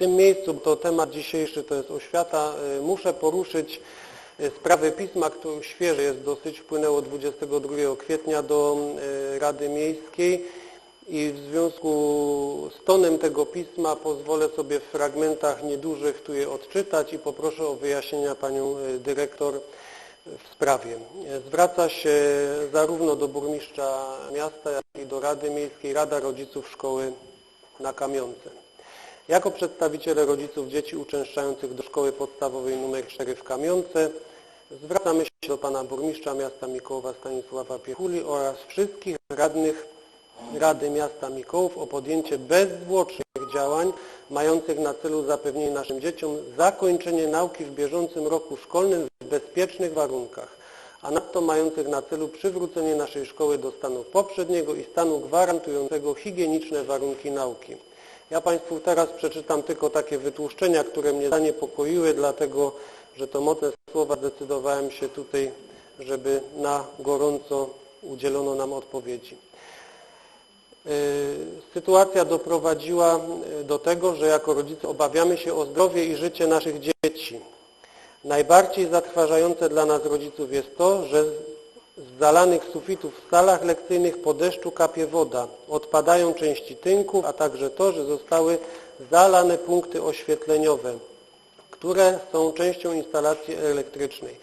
tym miejscu, to temat dzisiejszy to jest oświata, y, muszę poruszyć y, sprawę pisma, które świeże jest dosyć, wpłynęło 22 kwietnia do y, Rady Miejskiej i w związku z tonem tego pisma pozwolę sobie w fragmentach niedużych tu je odczytać i poproszę o wyjaśnienia Panią Dyrektor w sprawie. Zwraca się zarówno do burmistrza miasta, jak i do Rady Miejskiej Rada Rodziców Szkoły na Kamionce. Jako przedstawiciele rodziców dzieci uczęszczających do szkoły podstawowej nr 4 w Kamionce zwracamy się do Pana Burmistrza Miasta Mikołowa Stanisława Piechuli oraz wszystkich radnych Rady Miasta Mikołów o podjęcie bezzwłocznych działań mających na celu zapewnienie naszym dzieciom zakończenie nauki w bieżącym roku szkolnym w bezpiecznych warunkach, a nadto mających na celu przywrócenie naszej szkoły do stanu poprzedniego i stanu gwarantującego higieniczne warunki nauki. Ja Państwu teraz przeczytam tylko takie wytłuszczenia, które mnie zaniepokoiły, dlatego że to mocne słowa zdecydowałem się tutaj, żeby na gorąco udzielono nam odpowiedzi. Y, Sytuacja doprowadziła y, do tego, że jako rodzice obawiamy się o zdrowie i życie naszych dzieci. Najbardziej zatrważające dla nas rodziców jest to, że z zalanych sufitów w salach lekcyjnych po deszczu kapie woda, odpadają części tynków, a także to, że zostały zalane punkty oświetleniowe, które są częścią instalacji elektrycznej.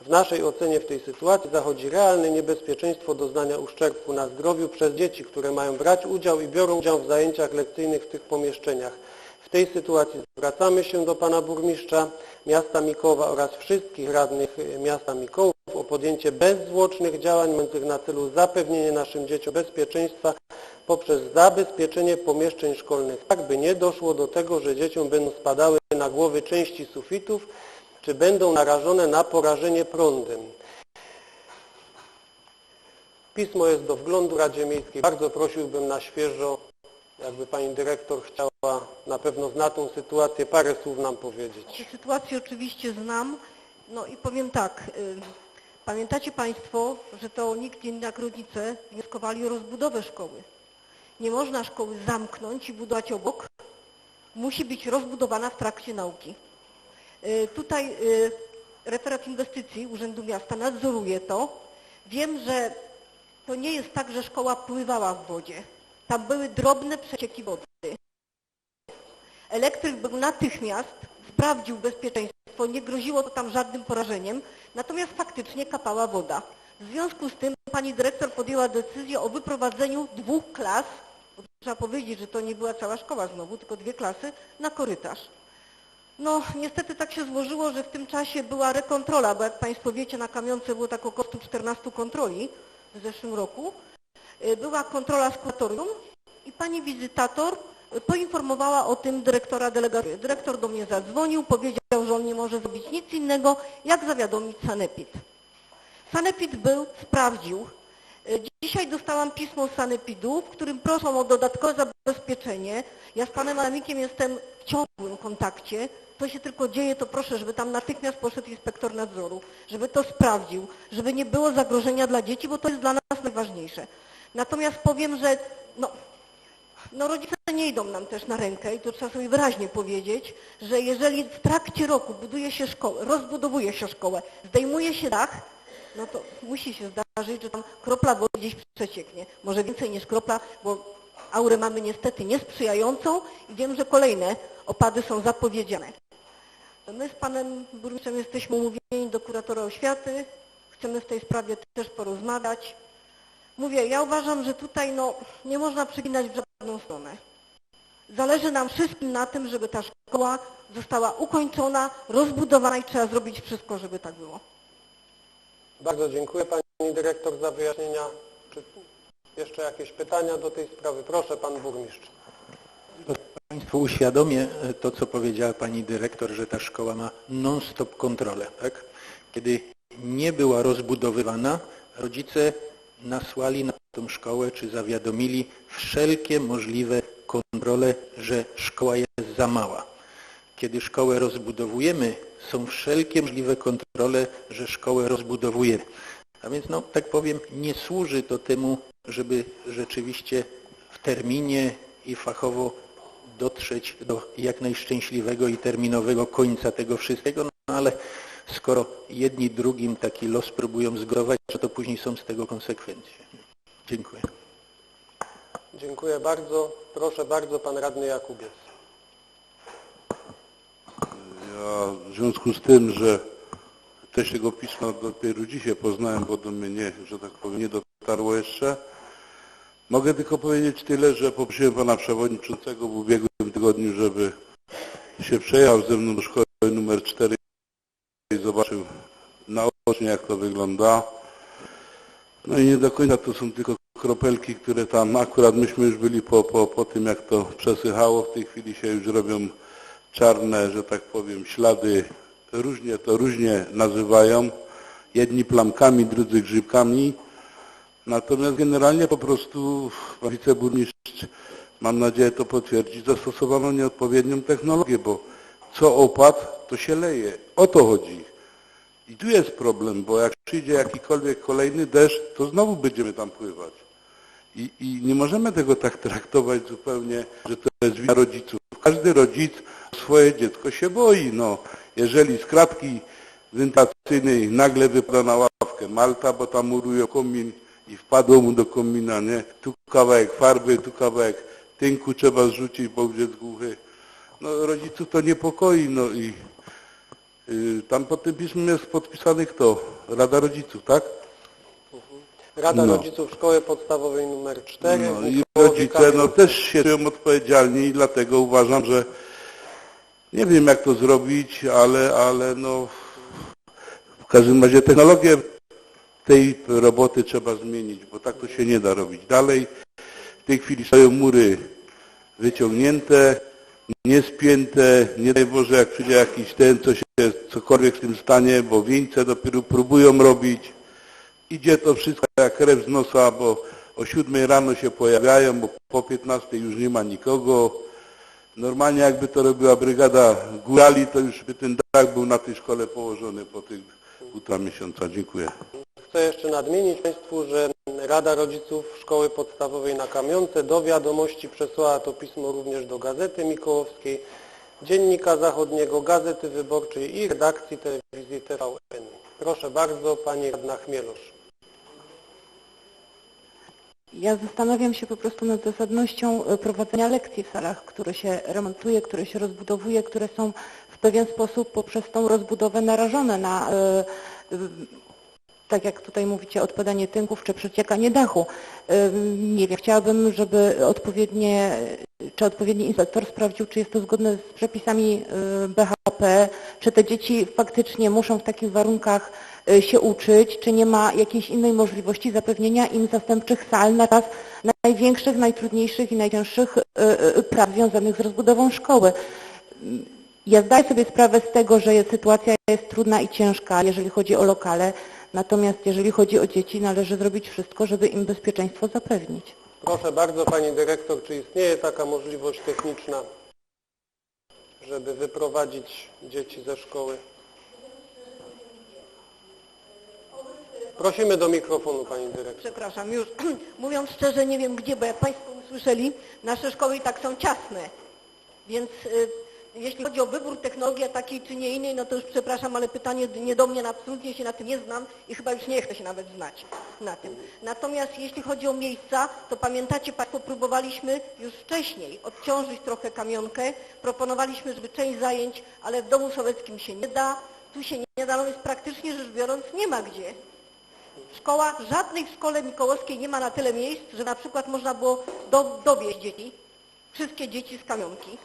W naszej ocenie w tej sytuacji zachodzi realne niebezpieczeństwo doznania uszczerbku na zdrowiu przez dzieci, które mają brać udział i biorą udział w zajęciach lekcyjnych w tych pomieszczeniach. W tej sytuacji zwracamy się do Pana Burmistrza Miasta Mikołowa oraz wszystkich radnych Miasta Mikołów o podjęcie bezzwłocznych działań mających na celu zapewnienie naszym dzieciom bezpieczeństwa poprzez zabezpieczenie pomieszczeń szkolnych, tak by nie doszło do tego, że dzieciom będą spadały na głowy części sufitów, czy będą narażone na porażenie prądem. Pismo jest do wglądu Radzie Miejskiej. Bardzo prosiłbym na świeżo, jakby Pani Dyrektor chciała, na pewno zna tą sytuację, parę słów nam powiedzieć. Sytuację oczywiście znam. No i powiem tak. Pamiętacie Państwo, że to nikt inny jak rodzice wnioskowali o rozbudowę szkoły. Nie można szkoły zamknąć i budować obok. Musi być rozbudowana w trakcie nauki. Y, Tutaj y, referat inwestycji Urzędu Miasta nadzoruje to. Wiem, że to nie jest tak, że szkoła pływała w wodzie. Tam były drobne przecieki wody. Elektryk był natychmiast, sprawdził bezpieczeństwo, nie groziło to tam żadnym porażeniem, natomiast faktycznie kapała woda. W związku z tym pani dyrektor podjęła decyzję o wyprowadzeniu dwóch klas, trzeba powiedzieć, że to nie była cała szkoła znowu, tylko dwie klasy, na korytarz. No niestety tak się złożyło, że w tym czasie była rekontrola, bo jak Państwo wiecie na kamionce było tak około 114 kontroli w zeszłym roku. Y, Była kontrola z kuratorium i pani wizytator poinformowała o tym dyrektora delegatury. Dyrektor do mnie zadzwonił, powiedział, że on nie może zrobić nic innego, jak zawiadomić Sanepid. Sanepid był, sprawdził. Y, Dzisiaj dostałam pismo z Sanepidu, w którym proszą o dodatkowe zabezpieczenie. Ja z panem Adamikiem jestem w ciągłym kontakcie. Co się tylko dzieje, to proszę, żeby tam natychmiast poszedł inspektor nadzoru, żeby to sprawdził, żeby nie było zagrożenia dla dzieci, bo to jest dla nas najważniejsze. Natomiast powiem, że no, no rodzice nie idą nam też na rękę i to trzeba sobie wyraźnie powiedzieć, że jeżeli w trakcie roku buduje się szkołę, rozbudowuje się szkołę, zdejmuje się dach, no to musi się zdarzyć, że tam kropla wody gdzieś przecieknie. Może więcej niż kropla, bo aurę mamy niestety niesprzyjającą i wiem, że kolejne opady są zapowiedziane. My z panem burmistrzem jesteśmy umówieni do kuratora oświaty, chcemy w tej sprawie też porozmawiać. Mówię, ja uważam, że tutaj no, nie można przeginać w żadną stronę. Zależy nam wszystkim na tym, żeby ta szkoła została ukończona, rozbudowana i trzeba zrobić wszystko, żeby tak było. Bardzo dziękuję Pani Dyrektor za wyjaśnienia. Czy jeszcze jakieś pytania do tej sprawy? Proszę Pan Burmistrz. Państwu uświadomię e, to, co powiedziała Pani Dyrektor, że ta szkoła ma non-stop kontrolę. Tak? Kiedy nie była rozbudowywana, rodzice nasłali na tą szkołę, czy zawiadomili wszelkie możliwe kontrole, że szkoła jest za mała. Kiedy szkołę rozbudowujemy, są wszelkie możliwe kontrole, że szkołę rozbudowujemy. A więc, no, tak powiem, nie służy to temu, żeby rzeczywiście w terminie i fachowo dotrzeć do jak najszczęśliwego i terminowego końca tego wszystkiego, no ale skoro jedni drugim taki los próbują zgodować, to później są z tego konsekwencje. Dziękuję. Dziękuję bardzo. Proszę bardzo, pan radny Jakubiec. Ja w związku z tym, że też tego pisma dopiero dzisiaj poznałem, bo do mnie nie, że tak powiem, nie dotarło jeszcze, mogę tylko powiedzieć tyle, że poprosiłem pana przewodniczącego w ubiegłym tygodniu, żeby się przejechał ze mną do szkoły numer 4 i zobaczył naocznie jak to wygląda. No i nie do końca to są tylko kropelki, które tam, akurat myśmy już byli po, po, po tym jak to przesychało, w tej chwili się już robią czarne, że tak powiem, ślady, różnie to różnie nazywają, jedni plamkami, drudzy grzybkami, natomiast generalnie po prostu wiceburmistrz, mam nadzieję to potwierdzi, zastosowano nieodpowiednią technologię, bo co opad, to się leje, o to chodzi. I tu jest problem, bo jak przyjdzie jakikolwiek kolejny deszcz, to znowu będziemy tam pływać. I, I nie możemy tego tak traktować zupełnie, że to jest wina rodziców. Każdy rodzic swoje dziecko się boi. No, jeżeli z kratki wentylacyjnej nagle wypada na ławkę Malta, bo tam murują komin i wpadło mu do komina, nie? Tu kawałek farby, tu kawałek tynku trzeba zrzucić, bo jest głuchy. No rodziców to niepokoi, no i tam pod tym pismem jest podpisany kto? Rada Rodziców, tak? Rada No. Rodziców Szkoły Podstawowej nr 4. No i rodzice no też się czują odpowiedzialni i dlatego uważam, że nie wiem jak to zrobić, ale, ale no w każdym razie technologię tej roboty trzeba zmienić, bo tak to się nie da robić. Dalej w tej chwili stoją mury wyciągnięte, niespięte, nie daj Boże jak przyjdzie jakiś ten, co się cokolwiek z tym stanie, bo wieńce dopiero próbują robić. Idzie to wszystko jak krew z nosa, bo o 7 rano się pojawiają, bo po 15 już nie ma nikogo. Normalnie jakby to robiła brygada górali, to już by ten dach był na tej szkole położony po tych półtora miesiąca. Dziękuję. Chcę jeszcze nadmienić Państwu, że Rada Rodziców Szkoły Podstawowej na Kamionce do wiadomości przesłała to pismo również do Gazety Mikołowskiej, Dziennika Zachodniego, Gazety Wyborczej i redakcji telewizji TVN. Proszę bardzo, Pani Radna Chmielosz. Ja zastanawiam się po prostu nad zasadnością e, prowadzenia lekcji w salach, które się remontuje, które się rozbudowuje, które są w pewien sposób poprzez tą rozbudowę narażone na, e, tak jak tutaj mówicie, odpadanie tynków czy przeciekanie dachu. Nie wiem, chciałabym, żeby odpowiednie, czy odpowiedni inspektor sprawdził, czy jest to zgodne z przepisami e, BHP, czy te dzieci faktycznie muszą w takich warunkach e, się uczyć, czy nie ma jakiejś innej możliwości zapewnienia im zastępczych sal na czas największych, najtrudniejszych i najcięższych e, prac związanych z rozbudową szkoły. Ja zdaję sobie sprawę z tego, że sytuacja jest trudna i ciężka, jeżeli chodzi o lokale, natomiast jeżeli chodzi o dzieci, należy zrobić wszystko, żeby im bezpieczeństwo zapewnić. Proszę bardzo, Pani Dyrektor, czy istnieje taka możliwość techniczna, żeby wyprowadzić dzieci ze szkoły? Prosimy do mikrofonu, Pani Dyrektor. Przepraszam, już mówiąc szczerze nie wiem gdzie, bo jak Państwo usłyszeli, nasze szkoły i tak są ciasne. Więc y, jeśli chodzi o wybór technologii takiej czy nie innej, no to już przepraszam, ale pytanie nie do mnie, absolutnie się na tym nie znam i chyba już nie chcę się nawet znać na tym. Natomiast jeśli chodzi o miejsca, to pamiętacie Państwo, próbowaliśmy już wcześniej odciążyć trochę kamionkę, proponowaliśmy, żeby część zajęć, ale w domu sowieckim się nie da, tu się nie da, no więc praktycznie rzecz biorąc nie ma gdzie. Szkoła, żadnej w szkole Mikołowskiej nie ma na tyle miejsc, że na przykład można było do, dowieźć dzieci, wszystkie dzieci z kamionki.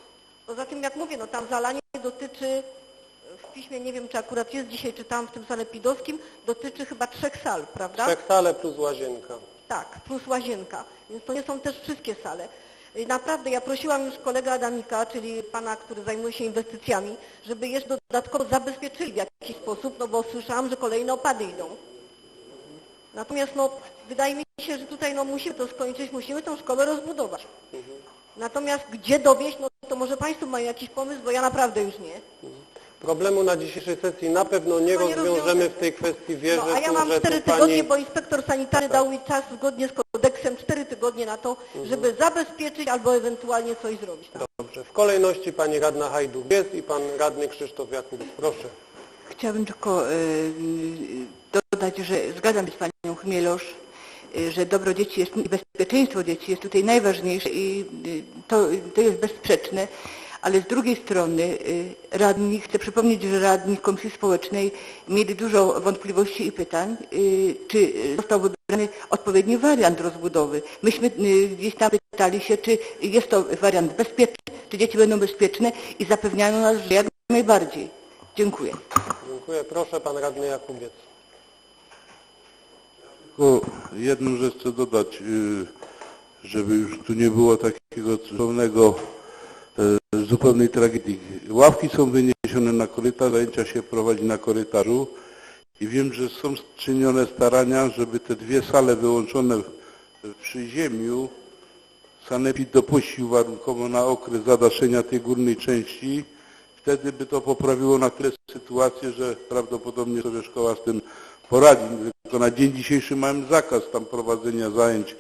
Poza tym, jak mówię, no tam zalanie dotyczy, w piśmie nie wiem, czy akurat jest dzisiaj, czytałam w tym sanepidowskim, dotyczy chyba trzech sal, prawda? Trzech sale plus łazienka. Tak, plus łazienka. Więc to nie są też wszystkie sale. Naprawdę, ja prosiłam już kolegę Adamika, czyli pana, który zajmuje się inwestycjami, żeby jeszcze dodatkowo zabezpieczyli w jakiś sposób, no bo słyszałam, że kolejne opady idą. Natomiast no, wydaje mi się, że tutaj no, musimy to skończyć, musimy tą szkołę rozbudować. Natomiast gdzie dowieść, no to może Państwo mają jakiś pomysł, bo ja naprawdę już nie. Problemu na dzisiejszej sesji na pewno nie No nie rozwiążemy w tej kwestii. Wierzę, No, a ja mam że cztery tygodnie, pani... bo inspektor sanitarny dał mi czas zgodnie z kodeksem cztery tygodnie na to, żeby zabezpieczyć albo ewentualnie coś zrobić. tam. Dobrze. W kolejności pani radna Hajduk-Bies i pan radny Krzysztof Jakubik. Proszę. Chciałabym tylko e, dodać, że zgadzam się z panią Chmielosz, że dobro dzieci jest, i bezpieczeństwo dzieci jest tutaj najważniejsze i e, to, to jest bezsprzeczne, ale z drugiej strony e, radni, chcę przypomnieć, że radni Komisji Społecznej mieli dużo wątpliwości i pytań, czy został wybrany odpowiedni wariant rozbudowy. Myśmy gdzieś tam pytali się, czy jest to wariant bezpieczny, czy dzieci będą bezpieczne i zapewniano nas, że jak najbardziej. Dziękuję. Dziękuję. Proszę pan radny Jakubiec. Tylko jedną rzecz chcę dodać, y, żeby już tu nie było takiego zupełnego, y, zupełnej tragedii. Ławki są wyniesione na korytarz, zajęcia się prowadzi na korytarzu i wiem, że są czynione starania, żeby te dwie sale wyłączone przy ziemiu Sanepid dopuścił warunkowo na okres zadaszenia tej górnej części. Wtedy by to poprawiło na tyle sytuację, że prawdopodobnie sobie szkoła z tym poradzi. Tylko na dzień dzisiejszy mamy zakaz tam prowadzenia zajęć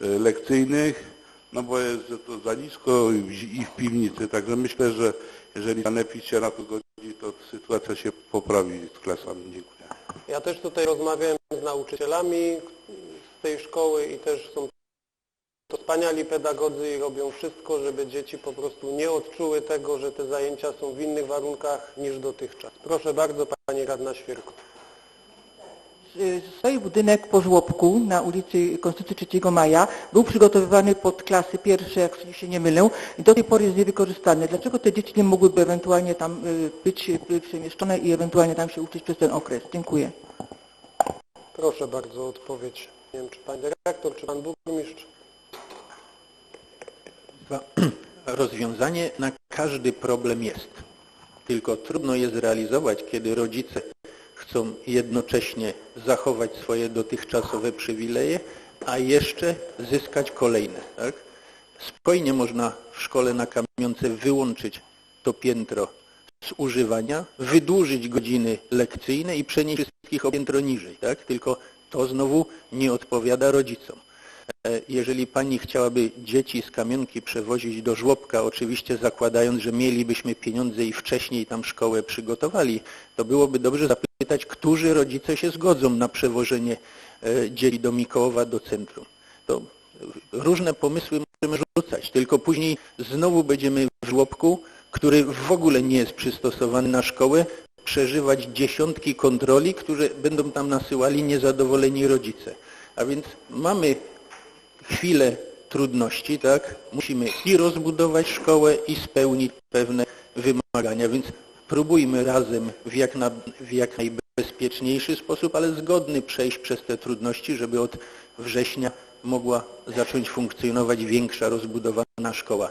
e, lekcyjnych, no bo jest to za nisko i w, i w piwnicy. Także myślę, że jeżeli Sanepid się na to godzi, to sytuacja się poprawi z klasami. Dziękuję. Ja też tutaj rozmawiałem z nauczycielami z tej szkoły i też są to wspaniali pedagodzy i robią wszystko, żeby dzieci po prostu nie odczuły tego, że te zajęcia są w innych warunkach niż dotychczas. Proszę bardzo, pani radna Świerku. Stoi budynek po żłobku na ulicy Konstytucji 3 Maja. Był przygotowywany pod klasy pierwsze, jak się nie mylę, i do tej pory jest niewykorzystany. Dlaczego te dzieci nie mogłyby ewentualnie tam y, być y, przemieszczone i ewentualnie tam się uczyć przez ten okres? Dziękuję. Proszę bardzo o odpowiedź. Nie wiem, czy pan dyrektor, czy pan burmistrz. Rozwiązanie na każdy problem jest. Tylko trudno je zrealizować, kiedy rodzice chcą jednocześnie zachować swoje dotychczasowe przywileje, a jeszcze zyskać kolejne. Tak? Spokojnie można w szkole na kamionce wyłączyć to piętro z używania, wydłużyć godziny lekcyjne i przenieść wszystkich o piętro niżej. Tak? Tylko to znowu nie odpowiada rodzicom. E, Jeżeli pani chciałaby dzieci z kamionki przewozić do żłobka, oczywiście zakładając, że mielibyśmy pieniądze i wcześniej tam szkołę przygotowali, to byłoby dobrze zapytać, którzy rodzice się zgodzą na przewożenie e, dzieci do Mikołowa, do centrum. To różne pomysły możemy rzucać, tylko później znowu będziemy w żłobku, który w ogóle nie jest przystosowany na szkołę, przeżywać dziesiątki kontroli, które będą tam nasyłali niezadowoleni rodzice. A więc mamy chwilę trudności, tak? Musimy i rozbudować szkołę, i spełnić pewne wymagania, więc próbujmy razem w jak, na, w jak najbezpieczniejszy sposób, ale zgodny przejść przez te trudności, żeby od września mogła zacząć funkcjonować większa, rozbudowana szkoła.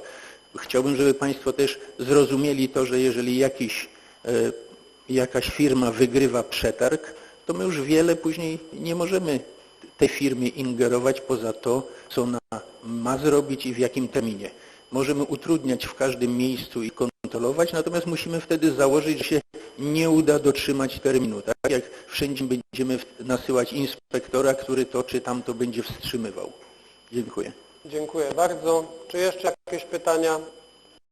Chciałbym, żeby Państwo też zrozumieli to, że jeżeli jakiś, e, jakaś firma wygrywa przetarg, to my już wiele później nie możemy tej firmie ingerować poza to, co ona ma zrobić i w jakim terminie. Możemy utrudniać w każdym miejscu i kontrolować, natomiast musimy wtedy założyć, że się nie uda dotrzymać terminu. Tak jak wszędzie będziemy nasyłać inspektora, który to czy tamto będzie wstrzymywał. Dziękuję. Dziękuję bardzo. Czy jeszcze jakieś pytania?